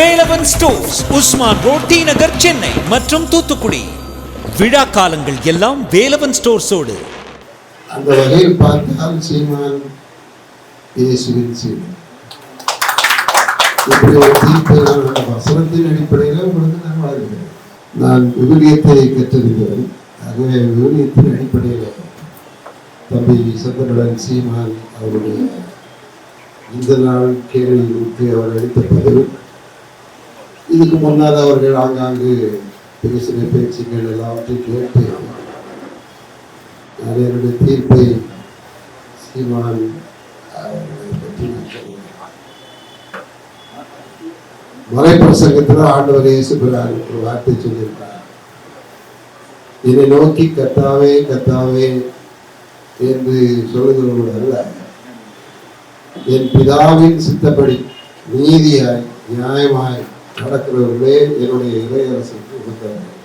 Velavan stores Usman road T Nagar Chennai மற்றும் தூத்துக்குடி. விழா காலங்கள் எல்லாம் வேலவன் ஸ்டோர்ஸோடு. அந்த வகையில் பார்த்தால் சீமான் இயேசுவின் சீமான். இப்படி ஒரு தீர்ப்பு நான் வசனத்தின் அடிப்படையில் உங்களுக்கு நான் வாழ்கிறேன் நான் விவிலியத்தை கற்றிருக்கிறேன் ஆகவே விவிலியத்தின் அடிப்படையில் தம்பி சந்தனுடன் சீமான் அவருடைய இந்த நாள் கேள்விகளுக்கு அவர் அளித்த பதிவு இதுக்கு முன்னால் அவர்கள் ஆங்காங்கு பேசின பேச்சுகள் எல்லாவற்றையும் கேட்டு நான் என்னுடைய தீர்ப்பை சீமான் அவர்களை பற்றி நான் சொல்லுவேன் மலைப்பிரசங்கத்தில் ஆண்டவர் இயேசு ஒரு வார்த்தை சொல்லியிருக்கார் என்னை நோக்கி கத்தாவே கத்தாவே என்று சொல்லுகிறவர்கள் அல்ல. என் பிதாவின் சித்தப்படி நீதியாய் நியாயமாய் நடக்கிறவர்களே என்னுடைய இளையரசுக்கு உகந்தவர்கள்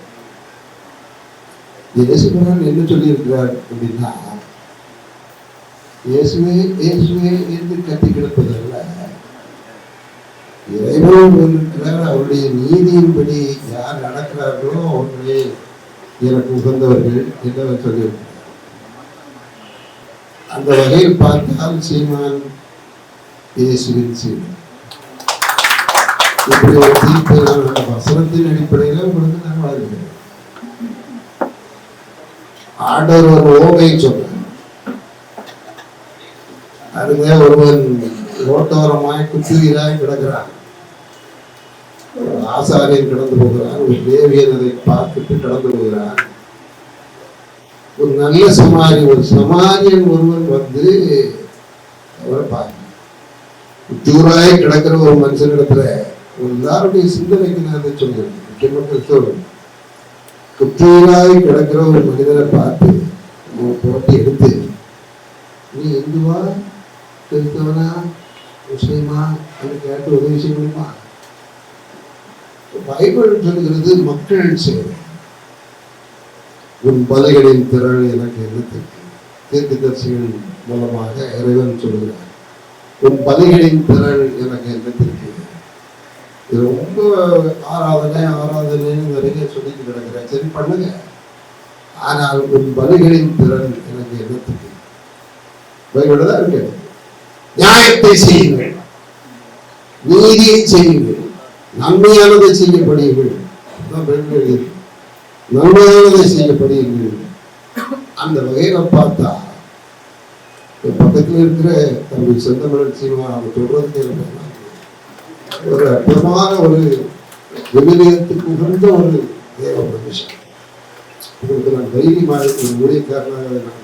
இயேசுபிரான் என்ன சொல்லியிருக்கிறார் அப்படின்னா இயேசுவே இயேசுவே என்று கட்டி கிடப்பதல்ல இறைவனும் இருக்கிறார் அவருடைய நீதியின்படி யார் நடக்கிறார்களோ அவர்களே எனக்கு உகந்தவர்கள் என்று சொல்லியிருக்கிறார். அந்த வகையில் பார்த்தால் சீமான் இயேசுவின் சீமான் இப்படி ஒரு வசனத்தின் அடிப்படையில் உங்களுக்கு நான் வாழ்கிறேன் ஆண்டவர் ஒரு ஓமையை சொன்னார் அதுங்க ஒருவன் ரோட்டோரமாய் குத்துகிறாய் கிடக்கிறான். ஒரு ஆசாரியன் கடந்து போகிறான் ஒரு தேவியன் அதை பார்த்துட்டு கடந்து போகிறான். ஒரு நல்ல சமாரி ஒரு சமாரியன் ஒருவன் வந்து அவரை பார்க்க தூராய் கிடக்கிற ஒரு மனுஷன் இடத்துல எல்லாருடைய சிந்தனைக்கு நான் அதை சொல்றேன் முக்கியமாக சொல்றேன் குத்தூராய் கிடக்கிற ஒரு மனிதனை பார்த்து அவன் புரட்டி எடுத்து நீ இந்துவா கிறிஸ்தவனா முஸ்லீமா? அப்படின்னு கேட்டு உதவி செய்ய முடியுமா? பைபிள் சொல்கிறது மக்கள் சேவை. உன் பலிகளின் திரள் எனக்கு எண்ணத்திற்கு தீர்க்க தரிசிகள் மூலமாக இறைவன் சொல்கிறார். உன் பலிகளின் திரள் எனக்கு என்னத்திற்கு? இது ரொம்ப ஆராதனை ஆராதனைன்னு நிறைய சொல்லிட்டு கிடக்கிறேன். சரி பண்ணுங்க. ஆனால் உன் பலிகளின் திறன் எனக்கு என்னத்துக்கு? பைபிள் தான் இருக்கு. நியாயத்தை செய்யுங்கள். நீதியை செய்யுங்கள். நன்மையானதை செய்யப்படுங்கள். அதான் நன்மையானதை செய்யப்படுங்கள். அந்த வகையில பார்த்தா பக்கத்தில் இருக்கிற தம்பி சொந்த மலர்ச்சி அவங்க சொல்றதுக்கு எனக்கு ஒரு அற்புதமான ஒரு விவிலியத்துக்கு உகந்த ஒரு தேவ பிரதேசம். உங்களுக்கு நான் தைரியமாக ஒரு ஊழியக்காரனாக நான்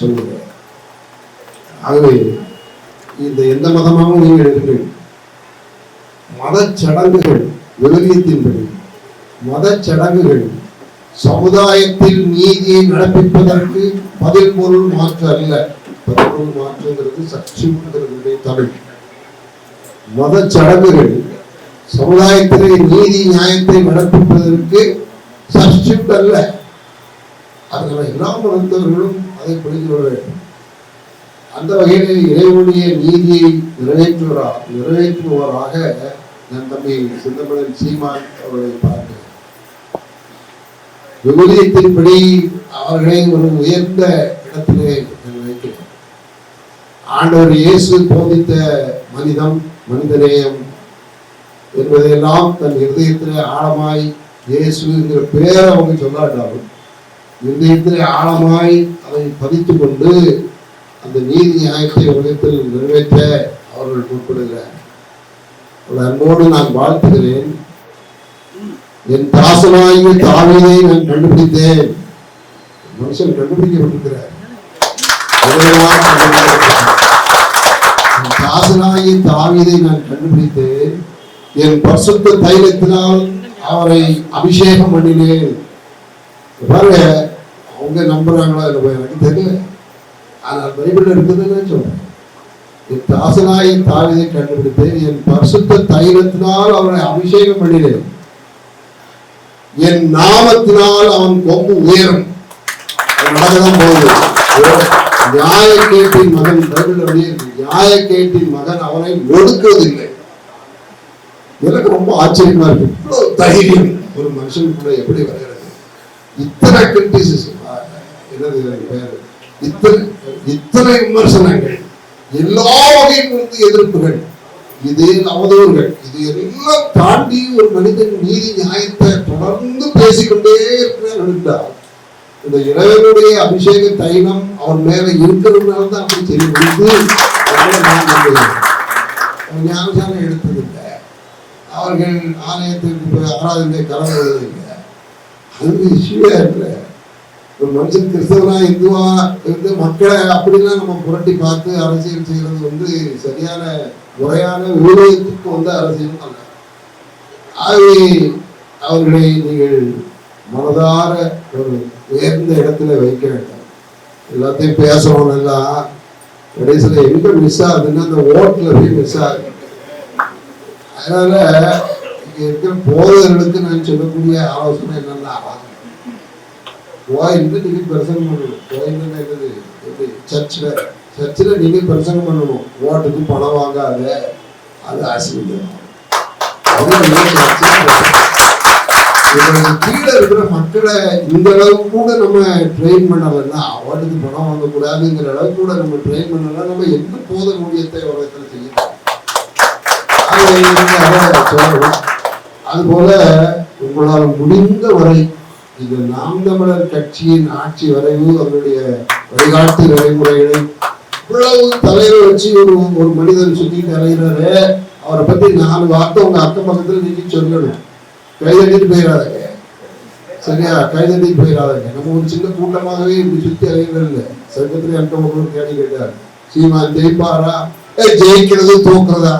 சொல்லுகிறேன். ஆகவே இந்த எந்த மதமாகவும் நீங்கள் இருங்கள் மதச்சடங்குகள் விவிலியத்தின்படி மதச்சடங்குகள் சமுதாயத்தில் நீதியை நடப்பிப்பதற்கு பதில் பொருள் மாற்று அல்ல. பதில் பொருள் மாற்றுங்கிறது சக்தி தமிழ். மதச்சடங்குகள் சமுதாயத்திலே நீதி நியாயத்தை நடப்பிப்பதற்கு சப்ஸ்டியூட் அல்ல. அதனால எல்லா மருத்துவர்களும் அதை புரிந்து கொள்ள வேண்டும். அந்த வகையில் இறைவனுடைய நீதியை நிறைவேற்றுவரா நிறைவேற்றுபவராக நான் தம்பி சிந்தமலன் சீமான் அவர்களை பார்க்கிறேன். விபரீதத்தின்படி அவர்களை ஒரு உயர்ந்த இடத்திலே நான் வைக்கிறேன் ஆண்டவர் இயேசு போதித்த மனிதம் மனிதநேயம் என்பதையெல்லாம் தன் இருதயத்திலே ஆழமாய் இயேசுங்கிற பேரை அவங்க சொல்லாட்டாலும் இருதயத்திலே ஆழமாய் அதை பதித்து கொண்டு அந்த நீதி நியாயத்தை உலகத்தில் நிறைவேற்ற அவர்கள் முற்படுகிறார். அவள் அன்போடு நான் வாழ்த்துகிறேன். என் தாசனாகி தாவியை நான் கண்டுபிடித்தேன். மனுஷன் கண்டுபிடிக்கப்பட்டிருக்கிறார். இறைவனால் தாவிதை நான் கண்டுபிடித்தேன் என் பரிசுத்த தைலத்தினால் அவரை அபிஷேகம் பண்ணினேன். பாருங்க அவங்க நம்புறாங்களா இல்லை எனக்கு தெரியல. ஆனால் பைபிள் இருக்குதுன்னு சொல்றேன்? என் தாசனாய் தாவிதை கண்டுபிடித்தேன் என் பரிசுத்த தைலத்தினால் அவனை அபிஷேகம் பண்ணினேன். என் நாமத்தினால் அவன் கொம்பு உயரும். நடக்கதான் போகுது. நியாயக்கேட்டின் மகன் பைபிள் அப்படியே நியாயக்கேட்டின் மகன் அவனை ஒடுக்குவதில்லை. எனக்கு ரொம்ப ஆச்சரியமா இருக்கு. இவ்வளவு தைரியம் ஒரு மனுஷனுக்குள்ள எப்படி வருகிறது? இத்தனை கிரிட்டிசிசம் என்னது பேர் இத்தனை இத்தனை விமர்சனங்கள் எல்லா வகையிலிருந்து எதிர்ப்புகள். இது அவதூறுகள். இது எல்லாம் தாண்டி ஒரு மனிதன் நீதி நியாயத்தை தொடர்ந்து பேசிக்கொண்டே இருக்கிறார் என்றால் இந்த இறைவனுடைய அபிஷேக தைலம் அவர் மேல இருக்கிறதுனால தான் அப்படி தெரிய இது என்று எடுத்ததில்லை. அவர்கள் ஆலயத்திற்கு போய் ஆராதனை கலந்துவதில்லை அது விஷயமே இல்லை. ஒரு மனுஷன் கிறிஸ்தவனா இந்துவா இருந்து மக்களை அப்படிலாம் நம்ம புரட்டி பார்த்து அரசியல் செய்யறது வந்து சரியான முறையான விரோதத்துக்கு வந்து அரசியல் அல்ல. ஆகவே அவர்களை நீங்கள் மனதார ஒரு உயர்ந்த இடத்துல வைக்க வேண்டும். எல்லாத்தையும் பேசுறோம் எல்லாம் கடைசியில் எங்க மிஸ் ஆகுதுன்னா அந்த ஓட்டில் போய் மிஸ் ஆகுது அதனால இங்கே இருக்கிற போதகர்களுக்கு நான் சொல்லக்கூடிய ஆலோசனை என்னென்னா கோயிலுக்கு நீங்கள் பிரசங்கம் பண்ணணும். கோயில்னா என்னது? எப்படி சர்ச்சில் சர்ச்சில் நீங்கள் பிரசங்கம் பண்ணணும். ஓட்டுக்கு பணம் வாங்காத அது அசிங்கம் கீழே இருக்கிற மக்களை இந்த அளவுக்கு கூட நம்ம ட்ரெயின் பண்ணலைன்னா ஓட்டுக்கு பணம் வாங்கக்கூடாதுங்கிற அளவுக்கு கூட நம்ம ட்ரெயின் பண்ணலாம் நம்ம என்ன போத முடியத்தை உலகத்தில் செய்யணும் சொல்லணும். அதுபோல உங்களால் முடிந்த வரை இந்த நாம் தமிழர் கட்சியின் ஆட்சி வரைவு அவருடைய வழிகாட்டு நடைமுறைகளை இவ்வளவு தலைவர் வச்சு ஒரு ஒரு மனிதன் சுற்றி அலைகிறாரு அவரை பத்தி நாலு வார்த்தை உங்க அக்கம் பக்கத்துல நீங்க சொல்லணும். கைதட்டிட்டு போயிடாதங்க. சரியா? கைதட்டிட்டு போயிடாதங்க. நம்ம ஒரு சின்ன கூட்டமாகவே இப்படி சுத்தி அலைகிறது இல்லை. சர்க்கத்திலே ஒரு கேள்வி கேட்டார் சீமான் ஜெயிப்பாரா? ஜெயிக்கிறது தோக்குறதா?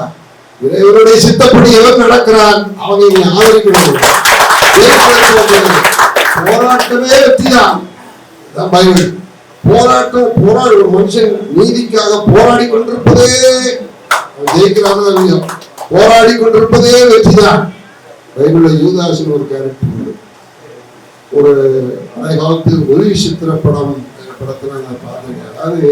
இவருடைய சித்தப்படி எவர் நடக்கிறான்? அவங்க இனி ஆதரிக்கணும் போராட்டமே வெற்றிதான். பைபிள். போராட்டம் போராடு. ஒரு மனுஷன் நீதிக்காக போராடி கொண்டிருப்பதே அவன் போராடி கொண்டிருப்பதே வெற்றிதான். பைபிள்ல யூதாசன் ஒரு கேரக்டர் உண்டு. ஒரு பழைய காலத்து ஒளி சித்திர படம் படத்துல நான் பார்த்தேன். அதாவது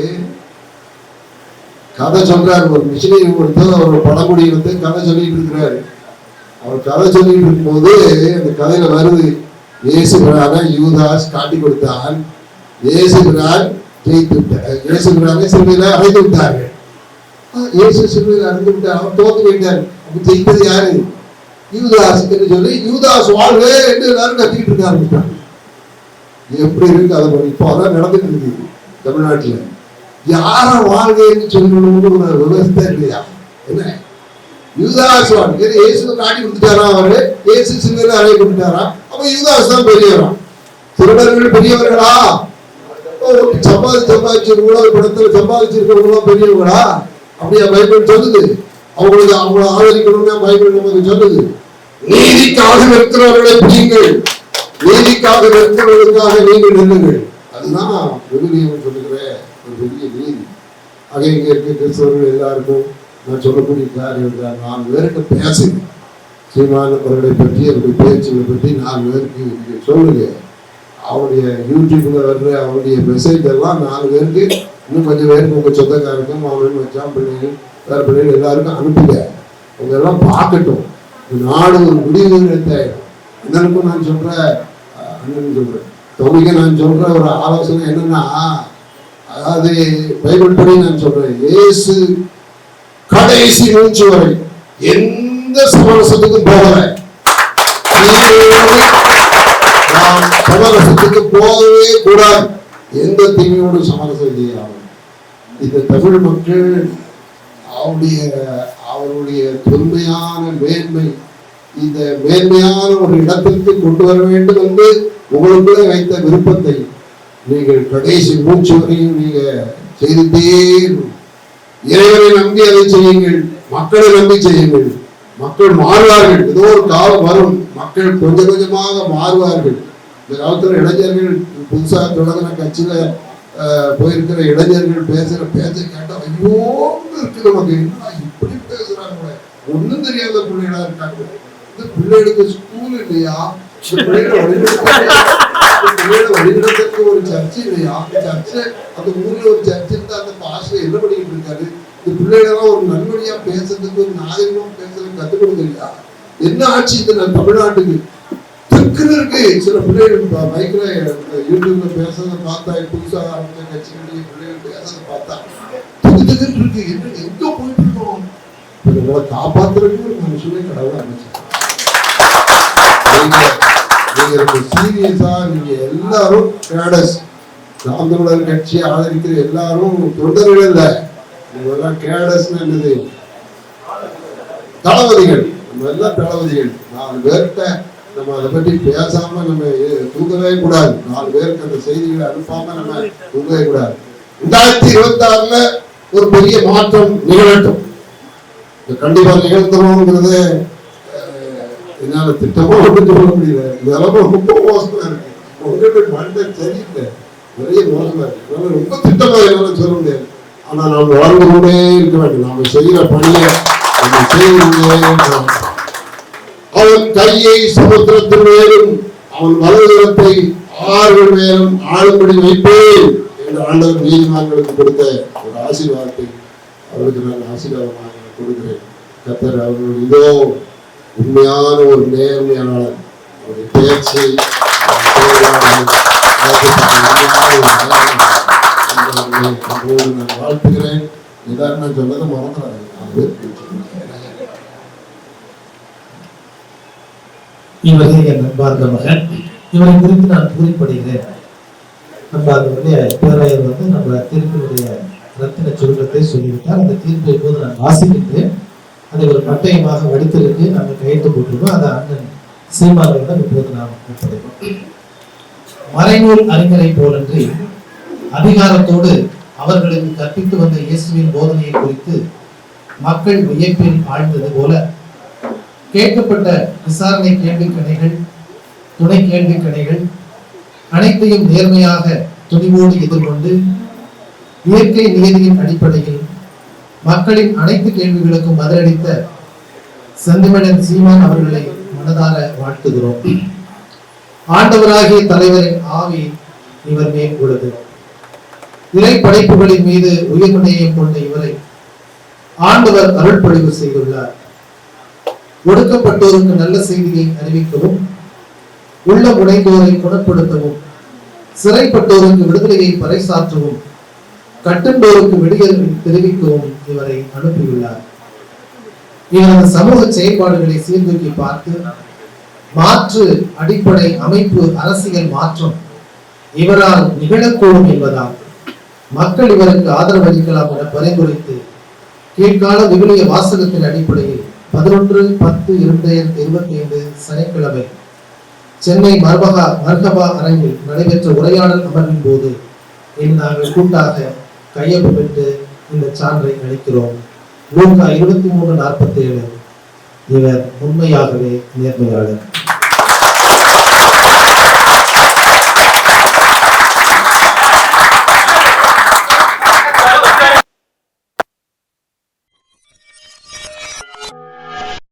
கதை சொல்றாரு ஒரு மிஷினை கொடுத்து அவர் பழங்குடி வந்து கதை சொல்லிட்டு இருக்கிறாரு. அவர் கதை சொல்லிட்டு இருக்கும்போது அந்த கதையில வருது இயேசுகிராண யூதாஸ் காட்டி கொடுத்தான். இயேசு ஜெயித்து விட்டார் இயேசு பிரானை சிலுவையில அடைந்து விட்டார்கள் இயேசு சிறுமையில் அடைந்து விட்டார் அவர் தோத்து விட்டார் அப்படி ஜெயித்தது யாரு? யூதாஸ் என்று சொல்லி யூதாஸ் வாழ்வே என்று எல்லாரும் கத்திக்கிட்டு இருக்க எப்படி இருக்கு அதை இப்போ அதான் நடந்துட்டு இருக்குது தமிழ்நாட்டுல. யார வாழ்கைன்னு சொல்லணும்னு ஒரு விவசாய இல்லையா? என்ன? யூதாஸ் வாழ்க்கை ஏன்னா இயேசு காட்டி கொடுத்துட்டாரா அவரு? இயேசு சிலுவையில அறைய கொடுத்துட்டாரா அப்ப யூதாஸ் தான் பெரியவரா. திருடர்கள் பெரியவர்களா? ஓ, சம்பாதி சம்பாதிச்சிருக்கா படத்தில் சம்பாதிச்சிருக்கிறவங்களா பெரியவங்களா? அப்படியா? பைபிள் சொல்லுது. அவங்களுக்கு அவங்களை ஆதரிக்கணும்னு பைபிள் நமக்கு சொல்லுது நீதிக்காக நிற்கிறவர்களை பிடிங்கள் நீதிக்காக நிற்கிறவர்களுக்காக நீங்கள் நில்லுங்கள். அதுதான் விவிலியம் சொல்லுகிற ஒரு பெரிய நீதி. ஆக இங்கே இருக்க கிறிஸ்தவர்கள் எல்லாருக்கும் நான் சொல்லக்கூடிய காரியம் என்றால் நான் பேருக்கு பேசுகிறேன் சீமான் அவர்களை பற்றி அவருடைய பேச்சுகளை பற்றி நான் பேருக்கு நீங்கள் சொல்லுங்க. அவருடைய யூடியூப்ல வர்ற அவருடைய மெசேஜ் எல்லாம் நாலு பேருக்கு இன்னும் கொஞ்சம் பேருக்கு உங்க சொந்தக்காரருக்கும் அவர்கள் மச்சான் பிள்ளைகள் பிள்ளைகள் எல்லாருக்கும் அனுப்புங்க. அவங்க எல்லாம் பார்க்கட்டும் நாடு ஒரு முடிவு அண்ணனுக்கும் நான் சொல்றேன் அண்ணன் சொல்கிறேன் சொல்றேன். தொகைக்கு நான் சொல்ற ஒரு ஆலோசனை என்னன்னா அதாவது பைபிள் படி நான் சொல்றேன். இயேசு கடைசி மூச்சு வரை எந்த சமரசத்துக்கும் போகல. நாம் சமரசத்துக்கு போகவே கூடாது. எந்த தீமையோடும் சமரசம் செய்யாமல். இந்த தமிழ் மக்கள் அவருடைய அவருடைய தொன்மையான மேன்மை இந்த மேன்மையான ஒரு இடத்திற்கு கொண்டு வர வேண்டும் என்று உங்களுக்குள்ளே வைத்த விருப்பத்தை நீங்கள் கடைசி மூச்சு வரையும் நீங்க செய்துட்டே இறைவனை நம்பி அதை செய்யுங்கள் மக்களை நம்பி செய்யுங்கள். மக்கள் மாறுவார்கள் ஏதோ ஒரு காலம் வரும் மக்கள் கொஞ்சம் கொஞ்சமாக மாறுவார்கள். இந்த காலத்தில் இளைஞர்கள் புதுசாக தொடங்கின கட்சியில போயிருக்கிற இளைஞர்கள் பேசுற பேச்சை கேட்டா ஐயோன்னு இருக்கு நமக்கு. என்னடா இப்படி பேசுறாங்க ஒண்ணும் தெரியாத பிள்ளைகளா இருக்காங்க. இந்த பிள்ளைகளுக்கு ஸ்கூல் இல்லையா? இந்த பிள்ளைகளை பிள்ளைகளை வழிநடத்துறதுக்கு ஒரு சர்ச்சை இல்லையா? சர்ச்சை அந்த ஊர்ல ஒரு சர்ச்சை இருந்தா அந்த பாஸ்டர் என்ன பண்ணிட்டு இருக்காரு? இந்த பிள்ளைகளெல்லாம் ஒரு நன்மொழியா பேசுறதுக்கு ஒரு நாகரிகமா பேசுறதுக்கு கத்துக் கொடுக்கலையா? என்ன ஆட்சி இந்த தமிழ்நாட்டுக்கு? இருக்கு சில பிள்ளைகள் ப- யூடியூப்ல பேசுறத பார்த்தா புதுசாக ஆரம்பிச்ச கட்சிகளுடைய பிள்ளைகள் பேசுறத பார்த்தா திக்கு இருக்கு. என்ன எங்க போயிட்டு இருக்கோம்? இவங்களை காப்பாத்துறதுக்கு ஒரு மனுஷனே கடவுள் அமைச்சிருக்காங்க நீங்க சீரியஸா நீங்க எல்லாரும் கேடஸ். நாம் தமிழர் கட்சியை ஆதரிக்கிற எல்லாரும் தொண்டர்கள் இல்லை. இவங்கெல்லாம் கேடஸ் கேடஸ்னு என்னது? தளபதிகள். நம்ம எல்லாம் தளபதிகள். நாலு பேர்கிட்ட நம்ம அதை பற்றி பேசாம நம்ம தூங்கவே கூடாது. நாலு பேருக்கு அந்த செய்திகளை அனுப்பாம நம்ம தூங்கவே கூடாது. ரெண்டாயிரத்தி இருபத்தி ஆறுல ஒரு பெரிய மாற்றம் நிகழட்டும். கண்டிப்பா நிகழ்த்தணுங்கிறது என்னால திட்டமும் ஒன்று சொல்ல முடியல. நிலம ரொம்ப மோசமா இருக்கு. உங்களுக்கு மண்டை சரியில்லை நிறைய மோசமா இருக்கு. அதனால ரொம்ப திட்டமா என்னால சொல்ல முடியாது. ஆனா நாம் வாழ்ந்து கொண்டே இருக்க வேண்டும். நாம செய்யற பணியை நம்ம அவன் கையை சமுத்திரத்தின் மேலும் அவன் வலதுகரத்தை ஆறு மேலும் ஆளும்படி வைப்பேன் என்று ஆண்டவர் நீதிமான்களுக்கு கொடுத்த ஒரு ஆசீர்வாதத்தை அவர்களுக்கு நான் ஆசீர்வாதமாக கொடுக்கிறேன். கத்தர் அவர்கள் இதோ உண்மையான ஒரு நேர்மையாளர் அவருடைய ஒரு வாழ்த்துகிறேன் எல்லாரும் நான் சொன்னதை மறந்துடாது இவரே என் அன்பார்ந்த மகன். இவரை குறித்து நான் கூறிப்படுகிறேன். அன்பார்ந்தவர்களே பேராயர் வந்து நம்ம தீர்ப்பினுடைய ரத்தின சுருக்கத்தை சொல்லிவிட்டார். அந்த தீர்ப்பை இப்போது நான் வாசிக்கின்றேன். அதை ஒரு பட்டயமாக வடித்திருக்கு. நாங்கள் கையெழுத்து போட்டிருக்கோம். அதை அண்ணன் சீமானவரிடம் இப்போது நாம் ஒப்படைப்போம். மறைநூல் அறிஞரை போலன்றி அதிகாரத்தோடு அவர்களுக்கு கற்பித்து வந்த இயேசுவின் போதனையை குறித்து மக்கள் வியப்பில் ஆழ்ந்தது போல கேட்கப்பட்ட விசாரணை கேள்வி கணைகள் துணை கேள்வி கணைகள் அனைத்தையும் நேர்மையாக துணிவோடு எதிர்கொண்டு இயற்கை நியதியின் அடிப்படையில் மக்களின் அனைத்து கேள்விகளுக்கும் பதிலளித்த செந்தமிழன் சீமான் அவர்களை மனதார வாழ்த்துகிறோம். ஆண்டவராகிய தலைவரின் ஆவி இவர் மேல் உள்ளது. இறை படைப்புகளின் மீது உயிர்நிலையை கொண்ட இவரை ஆண்டவர் அருள்பொழிவு செய்துள்ளார். ஒடுக்கப்பட்டோருக்கு நல்ல செய்தியை அறிவிக்கவும் உள்ள உடைந்தோரை குணப்படுத்தவும் சிறைப்பட்டோருக்கு விடுதலையை பறைசாற்றவும் கட்டுண்டோருக்கு விடுதலை தெரிவிக்கவும் இவரை அனுப்பியுள்ளார். இவரது சமூக செயல்பாடுகளை சீர்தூக்கி பார்த்து மாற்று அடிப்படை அமைப்பு அரசியல் மாற்றம் இவரால் நிகழக்கூடும் என்பதால் மக்கள் இவருக்கு ஆதரவு அளிக்கலாம் என பரிந்துரைத்து கீழ்கால விவிலிய வாசகத்தின் அடிப்படையில் பதினொன்று பத்து இரண்டாயிரத்தி இருபத்தி ஐந்து சனிக்கிழமை சென்னை மர்பகா மர்கபா அரங்கில் நடைபெற்ற உரையாடல் அமர்வின் போது இன்று நாங்கள் கூட்டாக கையொப்பு பெற்று இந்த சான்றை அளிக்கிறோம். லூக்கா இருபத்தி மூணு நாற்பத்தி ஏழு இவர் உண்மையாகவே நேர்மையாளர்.